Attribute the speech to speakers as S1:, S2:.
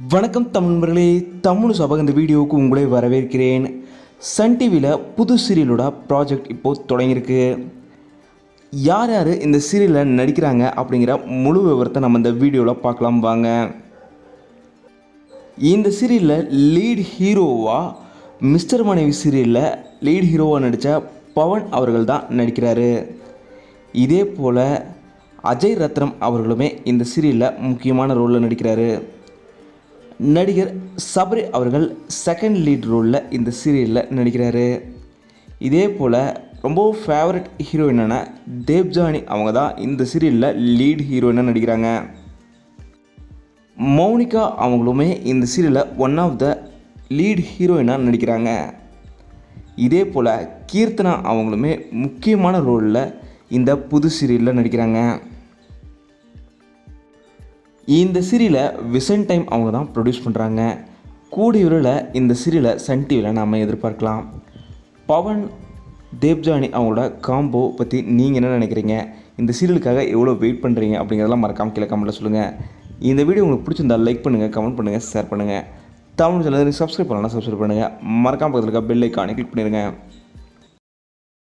S1: வணக்கம் தமிழர்களே தமிழ் சபக இந்த வீடியோவுக்கு உங்களை வரவேற்கிறேன். சன் டிவியில் புது சீரியலோட ப்ராஜெக்ட் இப்போது தொடங்கியிருக்கு. யார் யார் இந்த சீரியலில் நடிக்கிறாங்க அப்படிங்கிற முழு விவரத்தை நம்ம இந்த வீடியோவில் பார்க்கலாம் வாங்க. இந்த சீரியலில் லீட் ஹீரோவாக மிஸ்டர் மனைவி சீரியலில் லீட் ஹீரோவாக நடித்த பவன் அவர்கள் தான் நடிக்கிறாரு. இதே போல் அஜய் ரத்னம் அவர்களுமே இந்த சீரியலில் முக்கியமான ரோலில் நடிக்கிறாரு. நடிகர் சபரி அவர்கள் செகண்ட் லீட் ரோலில் இந்த சீரியலில் நடிக்கிறாரு. இதே போல் ரொம்ப ஃபேவரட் ஹீரோயினான தேவ்ஜானி. அவங்க தான் இந்த சீரியலில் லீட் ஹீரோயினாக நடிக்கிறாங்க. மௌனிகா அவங்களுமே இந்த சீரியலில் ஒன் ஆஃப் த லீட் ஹீரோயினாக நடிக்கிறாங்க. இதே போல் கீர்த்தனா அவங்களுமே முக்கியமான ரோலில் இந்த புது சீரியலில் நடிக்கிறாங்க. இந்த சீரியலை விசன் டைம் அவங்க தான் ப்ரொடியூஸ் பண்ணுறாங்க கூடிய விரைவில் இந்த சீரியலை சன் டிவியில் நாம் எதிர்பார்க்கலாம். பவன் தேவ்ஜானி அவங்களோட காம்போ பற்றி நீங்கள் என்ன நினைக்கிறீங்க? இந்த சீரியலுக்காக எவ்வளோ வெயிட் பண்ணுறீங்க அப்படிங்கிறதெல்லாம் மறக்காம கீழே கமெண்ட்டில் சொல்லுங்கள் இந்த வீடியோ உங்களுக்கு பிடிச்சிருந்தா லைக் பண்ணுங்கள் கமெண்ட் பண்ணுங்கள் ஷேர் பண்ணுங்கள் தமிழ் சேனல் சப்ஸ்கிரைப் பண்ணலாம் சப்ஸ்கிரைப் பண்ணுங்கள் மறக்காம பக்கத்தில் இருக்க பெல் ஐக்கானே கிளிக் பண்ணிடுங்க